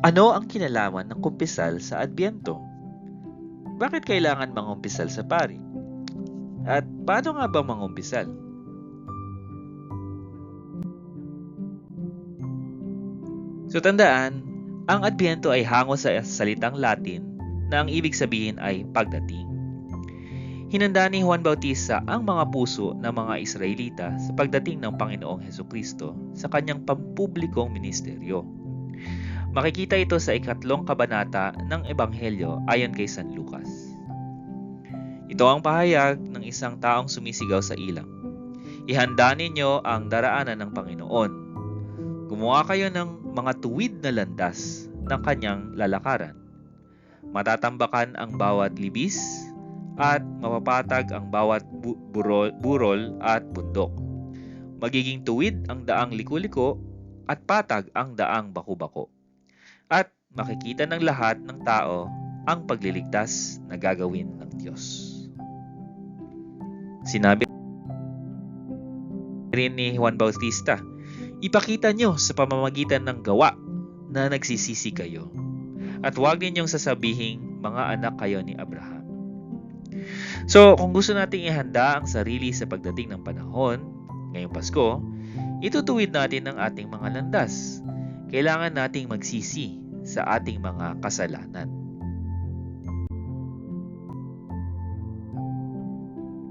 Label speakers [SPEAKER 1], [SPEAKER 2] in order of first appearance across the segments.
[SPEAKER 1] Ano ang kinalaman ng kumpisal sa Adbyento? Bakit kailangan mangumpisal sa pari? At paano nga ba mangumpisal? So tandaan, ang Adbyento ay hango sa salitang Latin na ang ibig sabihin ay pagdating. Hinanda ni Juan Bautista ang mga puso ng mga Israelita sa pagdating ng Panginoong Heso Kristo sa kanyang pampublikong ministeryo. Makikita ito sa ikatlong kabanata ng Ebanghelyo ayon kay San Lucas. Ito ang pahayag ng isang taong sumisigaw sa ilang. Ihanda ninyo ang daraanan ng Panginoon. Gumawa kayo ng mga tuwid na landas ng kanyang lalakaran. Matatambakan ang bawat libis at mapapatag ang bawat bu- burol, burol at bundok. Magiging tuwid ang daang liko-liko at patag ang daang baku-bako. At makikita ng lahat ng tao ang pagliligtas na gagawin ng Diyos. Sinabi rin ni Juan Bautista, Ipakita nyo sa pamamagitan ng gawa na nagsisisi kayo. At huwag ninyong sasabihing mga anak kayo ni Abraham. So, kung gusto nating ihanda ang sarili sa pagdating ng panahon, ngayong Pasko, itutuwid natin ang ating mga landas. Kailangan nating magsisi sa ating mga kasalanan.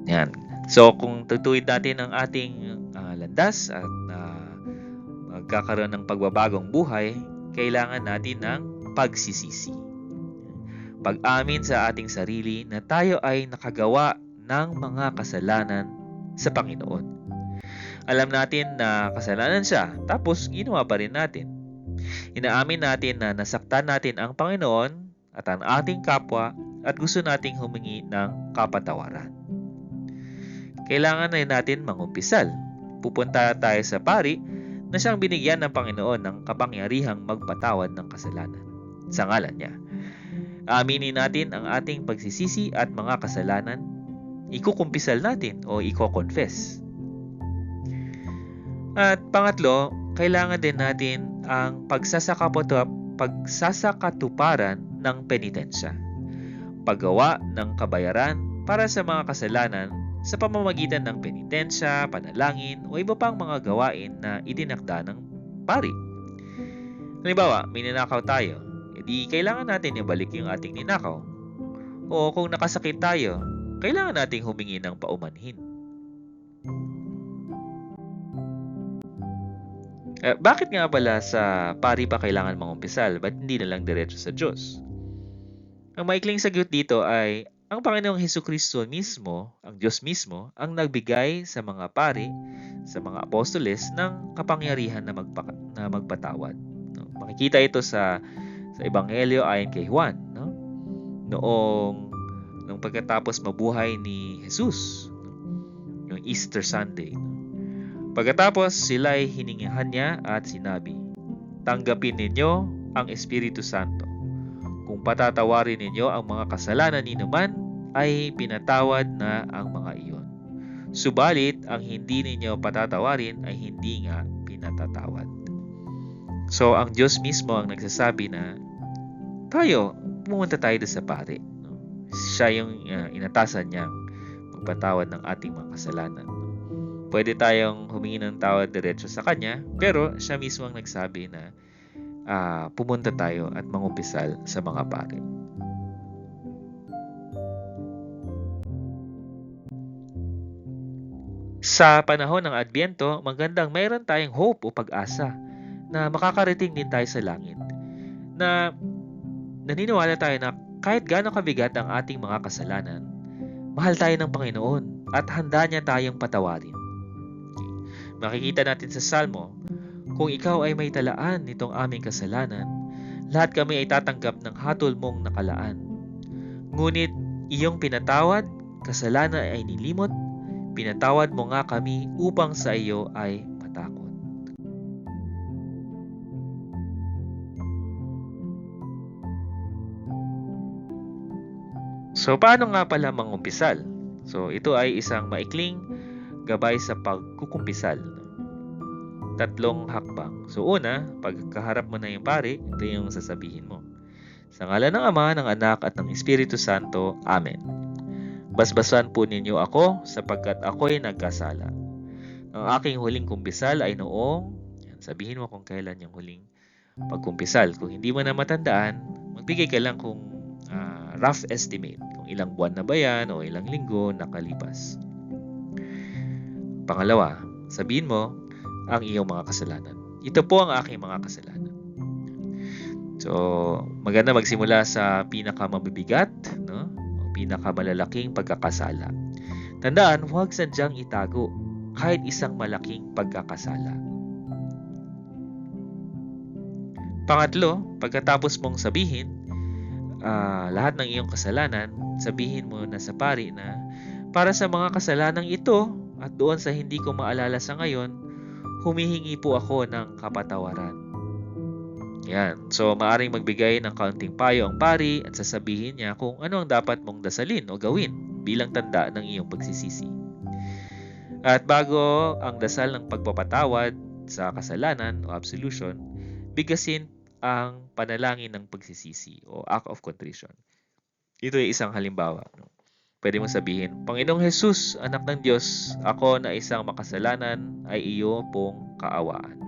[SPEAKER 1] Yan. So, kung tutuwid natin ang ating uh, landas at uh, magkakaroon ng pagbabagong buhay, kailangan natin ng pagsisisi. Pag-amin sa ating sarili na tayo ay nakagawa ng mga kasalanan sa Panginoon. Alam natin na kasalanan siya, tapos ginawa pa rin natin. Inaamin natin na nasaktan natin ang Panginoon at ang ating kapwa at gusto nating humingi ng kapatawaran. Kailangan na natin mangumpisal. Pupunta tayo sa pari na siyang binigyan ng Panginoon ng kapangyarihang magpatawad ng kasalanan sa ngalan niya. Aminin natin ang ating pagsisisi at mga kasalanan. Ikukumpisal natin o iko-confess. At pangatlo, kailangan din natin ang pagsasakapotop, pagsasakatuparan ng penitensya. Paggawa ng kabayaran para sa mga kasalanan sa pamamagitan ng penitensya, panalangin o iba pang mga gawain na idinakda ng pari. Halimbawa, may ninakaw tayo, edi kailangan natin ibalik yung ating ninakaw. O kung nakasakit tayo, kailangan nating humingi ng paumanhin. Eh, bakit nga pala sa pari pa kailangan mangumpisal? Ba't hindi na lang diretso sa Diyos? Ang maikling sagot dito ay ang Panginoong Heso Kristo mismo, ang Diyos mismo, ang nagbigay sa mga pari, sa mga apostoles ng kapangyarihan na, magpa, na magpatawad. No? Makikita ito sa sa Ebanghelyo ayon kay Juan, no? Noong nung pagkatapos mabuhay ni Jesus, no? yung Easter Sunday. Pagkatapos sila ay hiningihan niya at sinabi, Tanggapin ninyo ang Espiritu Santo. Kung patatawarin ninyo ang mga kasalanan ninuman, ay pinatawad na ang mga iyon. Subalit, ang hindi ninyo patatawarin ay hindi nga pinatatawad. So, ang Diyos mismo ang nagsasabi na tayo, pumunta tayo sa pare. Siya yung uh, inatasan niyang magpatawad ng ating mga kasalanan. Pwede tayong humingi ng tawad diretso sa Kanya, pero siya mismo ang nagsabi na uh, pumunta tayo at mangumpisal sa mga pare. Sa panahon ng Adbyento, magandang mayroon tayong hope o pag-asa na makakarating din tayo sa langit. Na naniniwala tayo na kahit gaano kabigat ang ating mga kasalanan, mahal tayo ng Panginoon at handa niya tayong patawarin. Makikita natin sa Salmo, kung ikaw ay may talaan nitong aming kasalanan, lahat kami ay tatanggap ng hatol mong nakalaan. Ngunit iyong pinatawad, kasalanan ay nilimot, pinatawad mo nga kami upang sa iyo ay So paano nga pala mangumpisal? So ito ay isang maikling gabay sa pagkukumpisal. tatlong hakbang. So una, pagkaharap mo na yung pari, ito yung sasabihin mo. Sa ngala ng Ama, ng Anak at ng Espiritu Santo. Amen. Basbasan po ninyo ako sapagkat ako'y nagkasala. Ang aking huling kumpisal ay noong, yan, sabihin mo kung kailan yung huling pagkumpisal. Kung hindi mo na matandaan, magbigay ka lang kung uh, rough estimate. Kung ilang buwan na ba yan o ilang linggo nakalipas. Pangalawa, sabihin mo ang iyong mga kasalanan. Ito po ang aking mga kasalanan. So, maganda magsimula sa pinakamabibigat, no? O pinakamalalaking pagkakasala. Tandaan, huwag sadyang itago kahit isang malaking pagkakasala. Pangatlo, pagkatapos mong sabihin uh, lahat ng iyong kasalanan, sabihin mo na sa pari na para sa mga kasalanang ito at doon sa hindi ko maalala sa ngayon, humihingi po ako ng kapatawaran. Yan. So, maaring magbigay ng kaunting payo ang pari at sasabihin niya kung ano ang dapat mong dasalin o gawin bilang tanda ng iyong pagsisisi. At bago ang dasal ng pagpapatawad sa kasalanan o absolution, bigasin ang panalangin ng pagsisisi o act of contrition. Ito ay isang halimbawa. No? Pwede mong sabihin, Panginoong Jesus, anak ng Diyos, ako na isang makasalanan ay iyo pong kaawaan.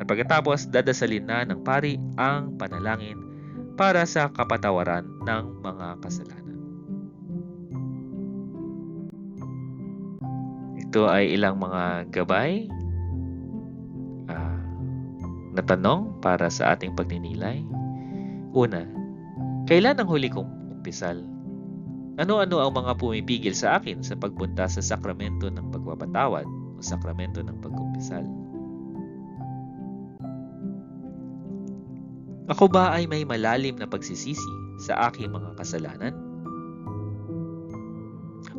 [SPEAKER 1] At pagkatapos, dadasalin na ng pari ang panalangin para sa kapatawaran ng mga kasalanan. Ito ay ilang mga gabay na tanong para sa ating pagninilay. Una, kailan ang huli kong umpisal? Ano-ano ang mga pumipigil sa akin sa pagpunta sa sakramento ng pagpapatawad o sakramento ng pagkumpisal? Ako ba ay may malalim na pagsisisi sa aking mga kasalanan?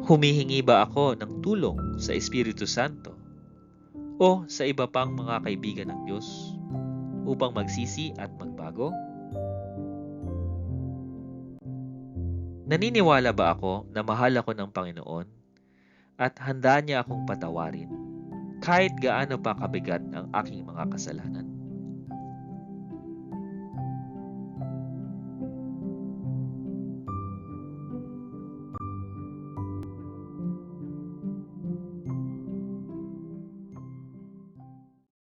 [SPEAKER 1] Humihingi ba ako ng tulong sa Espiritu Santo o sa iba pang mga kaibigan ng Diyos upang magsisi at magbago? Naniniwala ba ako na mahal ako ng Panginoon at handa niya akong patawarin kahit gaano pa kabigat ang aking mga kasalanan?